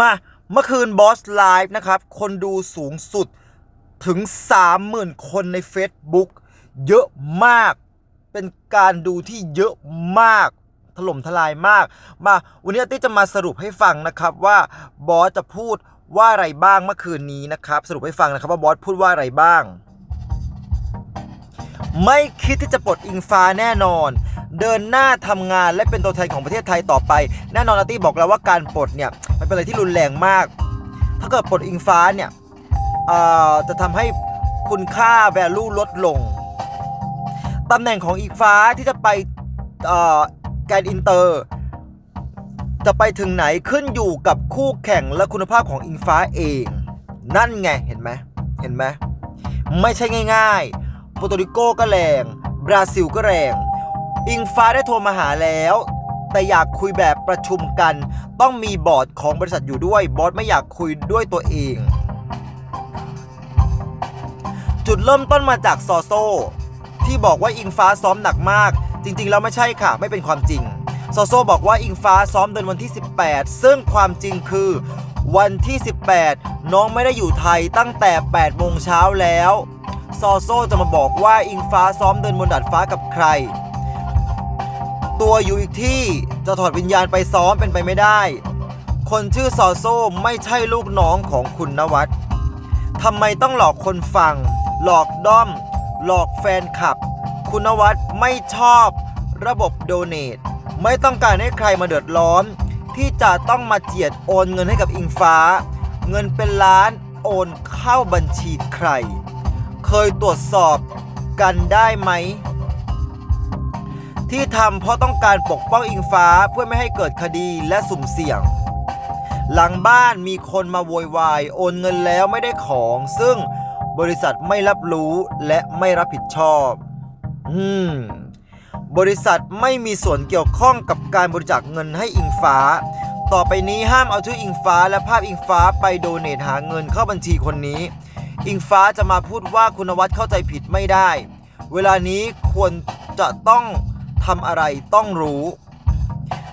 มาเมื่อคืนบอสไลฟ์นะครับ คนดูสูงสุดถึง 30,000 คนใน Facebook เยอะมาก เป็นการดูที่เยอะมาก ถล่มทลายมาก มาวันนี้อตี้จะมาสรุปให้ฟังนะครับว่าบอสจะพูดว่าอะไรบ้างเมื่อคืนนี้นะครับ สรุปให้ฟังนะครับว่าบอสพูดว่าอะไรบ้าง ไม่คิดที่จะปลดอิงฟ้าแน่นอน เดินหน้าทำงานและเป็นตัวแทนของประเทศไทยต่อไป แน่นอนอาร์ตี้บอกแล้วว่าการปลดเนี่ยมันเป็นอะไรที่รุนแรงมาก ถ้าเกิดปลดอิงฟ้าเนี่ยจะทำให้คุณค่า value ลดลงตำแหน่งของอิงฟ้าที่จะไปแกรนอินเตอร์จะไปถึงไหนขึ้นอยู่กับคู่แข่งและคุณภาพของอิงฟ้าเอง นั่นไงเห็นไหมเห็นไหมไม่ใช่ง่ายๆโปรตุริโกก็แรง บราซิลก็แรง อิงฟ้าได้โทรมาหาแล้ว แต่อยากคุยแบบประชุมกัน ต้องมีบอร์ดของบริษัทอยู่ด้วย บอสไม่อยากคุยด้วยตัวเอง จุดเริ่มต้นมาจากซอโซ ที่บอกว่าอิงฟ้าซ้อมหนักมาก จริงๆแล้วไม่ใช่ค่ะ ไม่เป็นความจริงซอโซบอกว่าอิงฟ้าซ้อมเดินวันที่ 18 ซึ่งความจริงคือ วันที่ 18 น้องไม่ได้อยู่ไทยตั้งแต่ 8 โมงเช้าแล้ว ซอโซจะมาบอกว่าอิงฟ้าซ้อมเดินบนดาดฟ้ากับใคร ตัวอยู่อีกที่จะถอดวิญญาณไปซ้อมเป็นไปไม่ได้ คนชื่อซอโซไม่ใช่ลูกน้องของคุณนวัดทำไมต้องหลอกคนฟัง หลอกด้อม หลอกแฟนคลับ คุณนวัดไม่ชอบ ระบบโดเนทไม่ต้องการให้ใครมาเดือดร้อน ที่จะต้องมาเจียดโอนเงินให้กับอิงฟ้า เงินเป็นล้านโอนเข้าบัญชีใคร เคยตรวจสอบกันได้ไหม ที่ทำเพราะต้องการปกป้องอิงฟ้าเพื่อไม่ให้เกิดคดีและสุ่มเสี่ยง หลังบ้านมีคนมาโวยวายโอนเงินแล้วไม่ได้ของ ซึ่งบริษัทไม่รับรู้และไม่รับผิดชอบ อืม บริษัทไม่มีส่วนเกี่ยวข้องกับการบริจาคเงินให้อิงฟ้า ต่อไปนี้ห้ามเอาชื่ออิงฟ้าและภาพอิงฟ้าไปโดเนทหาเงินเข้าบัญชีคนนี้ อิงฟ้าจะมาพูดว่าคุณวัดเข้าใจผิดไม่ได้ เวลานี้ควรจะต้อง ทำอะไรต้องรู้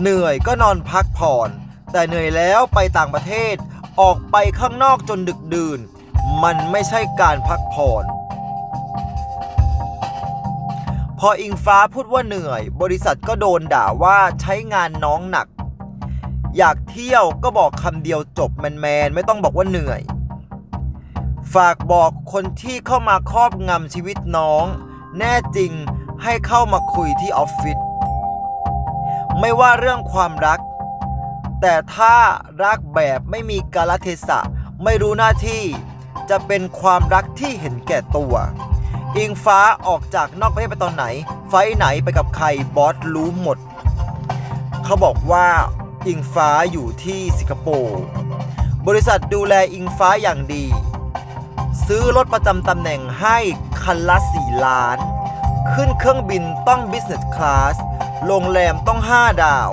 เหนื่อยก็นอนพักผ่อน แต่เหนื่อยแล้วไปต่างประเทศ ออกไปข้างนอกจนดึกดื่น มันไม่ใช่การพักผ่อน พออิงฟ้าพูดว่าเหนื่อย บริษัทก็โดนด่าว่าใช้งานน้องหนัก อยากเที่ยวก็บอกคำเดียวจบแมนๆไม่ต้องบอกว่าเหนื่อย ฝากบอกคนที่เข้ามาครอบงำชีวิตน้อง แน่จริง ให้เข้ามาคุยที่ออฟฟิศไม่ว่าเรื่องความรัก แต่ถ้ารักแบบไม่มีกาลเทศะไม่รู้หน้าที่จะเป็นความรักที่เห็นแก่ตัว อิงฟ้าออกจากนอกประเทศไปตอนไหน ไฟไหนไปกับใครบอสรู้หมด เขาบอกว่าอิงฟ้าอยู่ที่สิงคโปร์บริษัทดูแลอิงฟ้าอย่างดี ซื้อรถประจำตำแหน่งให้คันละ 4 ล้าน ขึ้นเครื่องบินต้อง Business Class โรงแรมต้อง 5 ดาว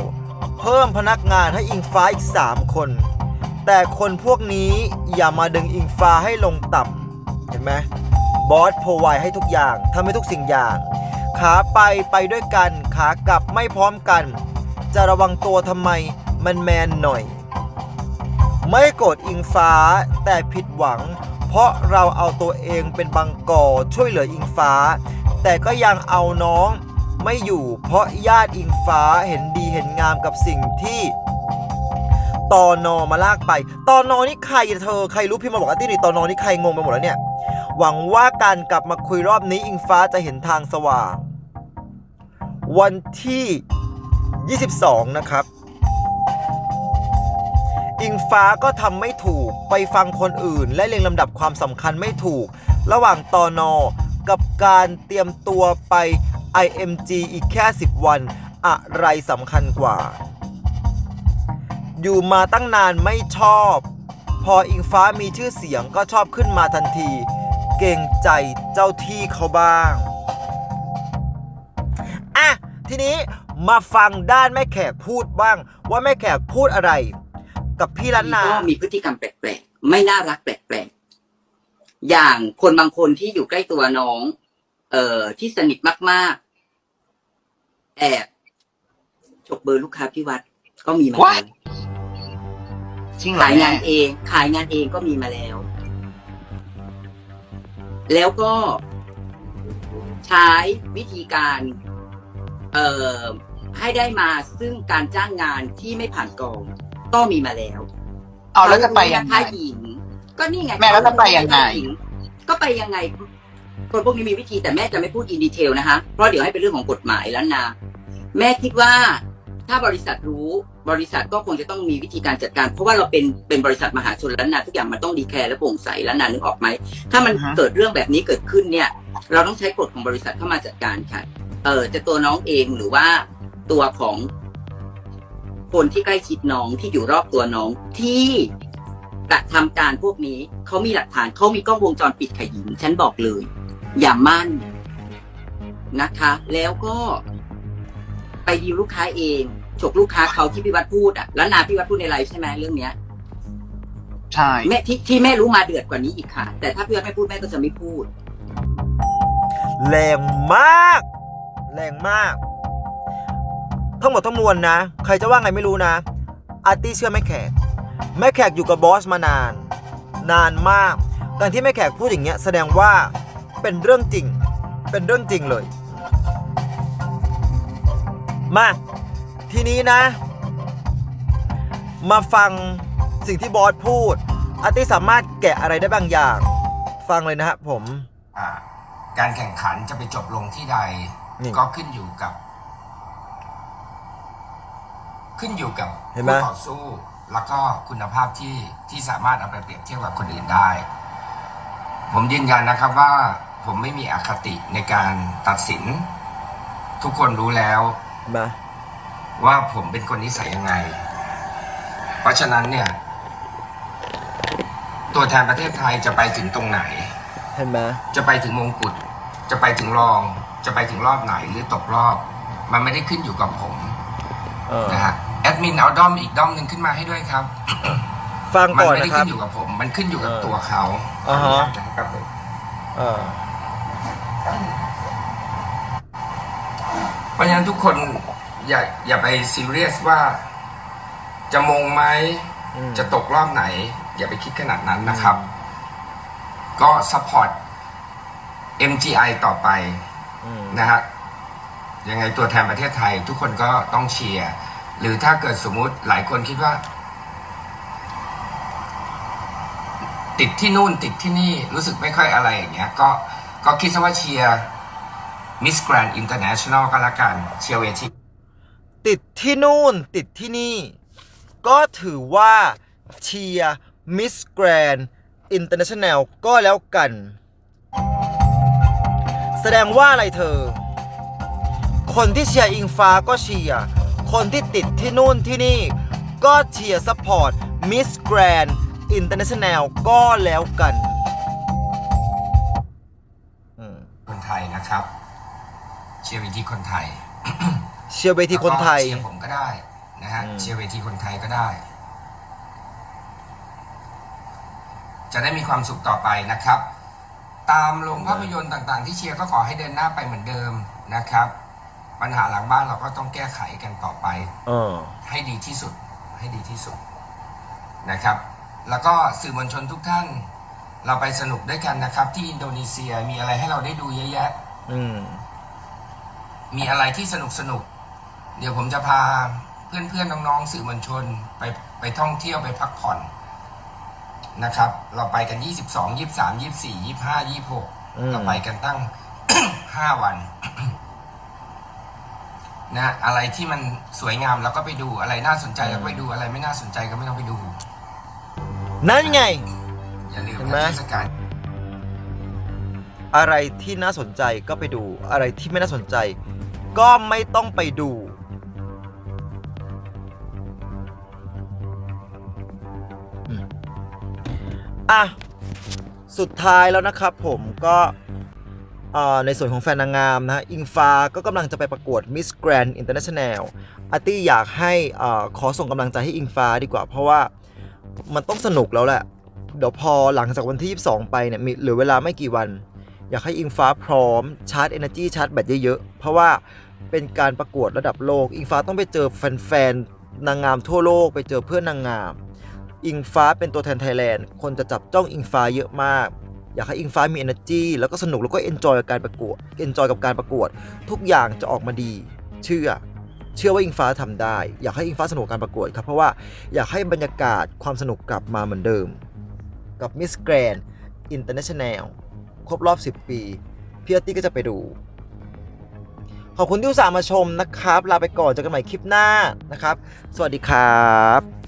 เพิ่มพนักงานให้อิงฟ้าอีก 3 คน แต่คนพวกนี้อย่ามาดึงอิงฟ้าให้ลงต่ำเห็นไหมบอสโพไวให้ทุกอย่างทำให้ทุกสิ่งอย่าง ขาไปไปด้วยกัน ขากลับไม่พร้อมกัน จะระวังตัวทำไมมันแมนหน่อย ไม่โกรธอิงฟ้าแต่ผิดหวัง เพราะเราเอาตัวเองเป็นบังกอช่วยเหลืออิงฟ้า แต่ก็ยังเอาน้องไม่อยู่เพราะญาติอิงฟ้าเห็นดีเห็นงามกับสิ่งที่ตอนอมาลากไป ตอนอนี่ใครเธอใครรู้พี่มาบอกอาร์ตี้ดิตอนอนี่ใครงงไปหมดแล้วเนี่ย หวังว่าการกลับมาคุยรอบนี้อิงฟ้าจะเห็นทางสว่าง วันที่ 22 นะครับ อิงฟ้าก็ทำไม่ถูกไปฟังคนอื่น และเรียงลำดับความสำคัญไม่ถูก ระหว่างตอนอ กับการเตรียมตัวไป IMG อีกแค่ 10 วัน อะไรสำคัญกว่า อยู่มาตั้งนานไม่ชอบ พออิงฟ้ามีชื่อเสียงก็ชอบขึ้นมาทันที เก่งใจเจ้าที่เขาบ้างอะทีนี้มาฟังด้านแม่แขกพูดบ้าง ว่าแม่แขกพูดอะไร กับพี่ล้านนา ก็มีพฤติกรรมแปลกๆ ไม่น่ารักแปลกๆ อย่างคนบางคนที่อยู่ใกล้ตัวน้อง เอ่อที่สนิทมากๆ แอบฉกเบอร์ลูกค้าที่วัดก็มีเหมือนกัน What? จริงเหรอขายงานแม่เอง ขายงานเองก็มีมาแล้ว แล้วก็ใช้วิธีการ เอ่อให้ได้มาซึ่งการจ้างงานที่ไม่ผ่านกอง ก็มีมาแล้ว เอาแล้วจะไปยังไงนะคะหญิง ก็นี่ไงแม่แล้วจะไปยังไงหญิก็ไปยังไง คนพวกนี้มีวิธีแต่แม่จะไม่พูดอินดีเทลนะคะ เพราะเดี๋ยวให้เป็นเรื่องของกฎหมายแล้วนะแม่คิดว่าถ้าบริษัทรู้บริษัทก็คงจะต้องมีวิธีการจัดการ เพราะว่าเราเป็นเป็นบริษัทมหาชนแล้วนะทุกอย่างมันต้องดีแคร์และโปร่งใสแล้วนะนึกออกไหม ถ้ามันอือฮะเกิดเรื่องแบบนี้เกิดขึ้นเนี่ย เราต้องใช้กฎของบริษัทเข้ามาจัดการค่ะ เออจะตัวน้องเองหรือว่าตัวของคนที่ใกล้ชิดน้องที่อยู่รอบตัวน้องที่ กระทำการพวกนี้เขามีหลักฐานเขามีกล้องวงจรปิดค่ะหญิงฉันบอกเลย อย่ามั่นนะคะ แล้วก็ไปดีลลูกค้าเองฉกลูกค้าเขาที่พี่วัดพูดอะแล้วนาพี่วัดพูดในไลฟ์ใช่ไหมเรื่องเนี้ยใช่แม่ที่ที่แม่รู้มาเดือดกว่านี้อีกค่ะ แต่ถ้าพี่วัดไม่พูดแม่ก็จะไม่พูด แรงมาก แรงมาก ทั้งหมดทั้งมวลนะ ใครจะว่าไงไม่รู้นะ อาร์ตี้เชื่อแม่แขก แม่แขกอยู่กับบอสมานาน นานมาก การที่แม่แขกพูดอย่างเงี้ยแสดงว่าเป็นเรื่องจริง เป็นเรื่องจริงเลย มา ทีนี้นะ มาฟังสิ่งที่บอสพูดอาร์ตี้สามารถแกะอะไรได้บางอย่าง ฟังเลยนะฮะผม อ่าการแข่งขันจะไปจบลงที่ใด นี่ก็ขึ้นอยู่กับ ขึ้นอยู่กับเห็นไหมคู่ต่อสู้ แล้วก็คุณภาพที่ที่สามารถเอาไปเปรียบเทียบกับคนอื่นได้ ผมยืนยันนะครับว่าผมไม่มีอคติในการตัดสิน ทุกคนรู้แล้วมาว่าผมเป็นคนนิสัยยังไง เพราะฉะนั้นเนี่ย ตัวแทนประเทศไทยจะไปถึงตรงไหนเห็นไหมจะไปถึงมงกุฎจะไปถึงรอง จะไปถึงรอบไหนหรือตกรอบ มันไม่ได้ขึ้นอยู่กับผมเออนะฮะ แอดมินเอาด้อมอีกด้อมหนึ่งขึ้นมาให้ด้วยครับ ฟังมันก่อนไม่ได้นะครับขึ้นอยู่กับผม มันขึ้นอยู่กับเออตัวเขาอ่าฮะ ครับผมเออเพราะฉะนั้นทุกคนอย่าอย่าไปซีเรียสว่า จะมงไหม อืม จะตกรอบไหน อย่าไปคิดขนาดนั้นนะครับ ก็ซัพพอร์ต MGI ต่อไป อืม นะฮะยังไงตัวแทนประเทศไทยทุกคนก็ต้องเชียร์ หรือถ้าเกิดสมมุติหลายคนคิดว่า ติดที่นู่นติดที่นี่รู้สึกไม่ค่อยอะไรอย่างเงี้ยก็ก็คิดซะว่าเชียร์มิสแกรนด์อินเตอร์เนชั่นแนลก็แล้วกันเชียร์เวทีติดที่นู่นติดที่นี่ ก็ถือว่าเชียร์มิสแกรนอินเตอร์เนชั่นแนลก็แล้วกัน แสดงว่าอะไรเธอ คนที่เชียร์อิงฟ้าก็เชียร์ คนที่ติดที่นู่นที่นี่ ก็เชียร์ซัพพอร์ตมิสแกรนอินเตอร์เนชั่นแนลก็แล้วกันอืมคนไทยนะครับ เชียร์เวทีคนไทย เชียร์เวทีคนไทยแล้วก็เชียร์ผมก็ได้นะฮะอืมเชียร์เวทีคนไทยก็ได้ จะได้มีความสุขต่อไปนะครับ ตามโรงภาพยนตร์ต่างๆ ที่เชียร์ก็ขอให้เดินหน้าไปเหมือนเดิมนะครับ ปัญหาหลังบ้านเราก็ต้องแก้ไขกันต่อไป เออ ให้ดีที่สุดให้ดีที่สุดนะครับ แล้วก็สื่อมวลชนทุกท่าน เราไปสนุกด้วยกันนะครับ ที่อินโดนีเซียมีอะไรให้เราได้ดูเยอะแยะ อืม มีอะไรที่สนุกสนุก เดี๋ยวผมจะพาเพื่อนเพื่อนๆน้องๆสื่อมวลชนไปไปท่องเที่ยวไปพักผ่อนนะครับ เราไปกัน 22 23 24 25อืม26เราไปกันตั้ง 5 วัน นะอะไรที่มันสวยงามเราก็ไปดูอะไรน่าสนใจเราก็ไปดูอะไรไม่น่าสนใจก็ไม่ต้องไปดู นั่นไง อย่าลืมเห็นไหม นะเทศกาลอะไรที่น่าสนใจก็ไปดู อะไรที่ไม่น่าสนใจ ก็ไม่ต้องไปดู อืมอะ สุดท้ายแล้วนะครับผมก็เอ่อ ในส่วนของแฟนนางงามนะฮะอิงฟ้าก็กำลังจะไปประกวด Miss Grand International อาร์ตี้อยากให้อ่อขอส่งกำลังใจให้อิงฟ้าดีกว่า เพราะว่ามันต้องสนุกแล้วแหละ เดี๋ยวพอหลังจากวันที่ 22 ไปเนี่ยมีเหลือเวลาไม่กี่วัน อยากให้อิงฟ้าพร้อมชาร์จ Energy ชาร์จแบตเยอะๆ เพราะว่าเป็นการประกวดระดับโลก อิงฟ้าต้องไปเจอแฟนๆนางงามทั่วโลก ไปเจอเพื่อนนางงาม อิงฟ้าเป็นตัวแทนไทยแลนด์ คนจะจับจ้องอิงฟ้าเยอะมาก อยากให้อิงฟ้ามี energy แล้วก็สนุกแล้วก็ enjoy กับการประกวด enjoy กับการประกวด ทุกอย่างจะออกมาดี เชื่อ เชื่อว่าอิงฟ้าทำได้ อยากให้อิงฟ้าสนุกกับการประกวดครับ เพราะว่าอยากให้บรรยากาศความสนุกกลับมาเหมือนเดิม กับ Miss Grand International ครบรอบ 10 ปีพี่อาร์ตี้ก็จะไปดู ขอบคุณที่อุตส่าห์มาชมนะครับ ลาไปก่อนเจอกันใหม่คลิปหน้านะครับ สวัสดีครับ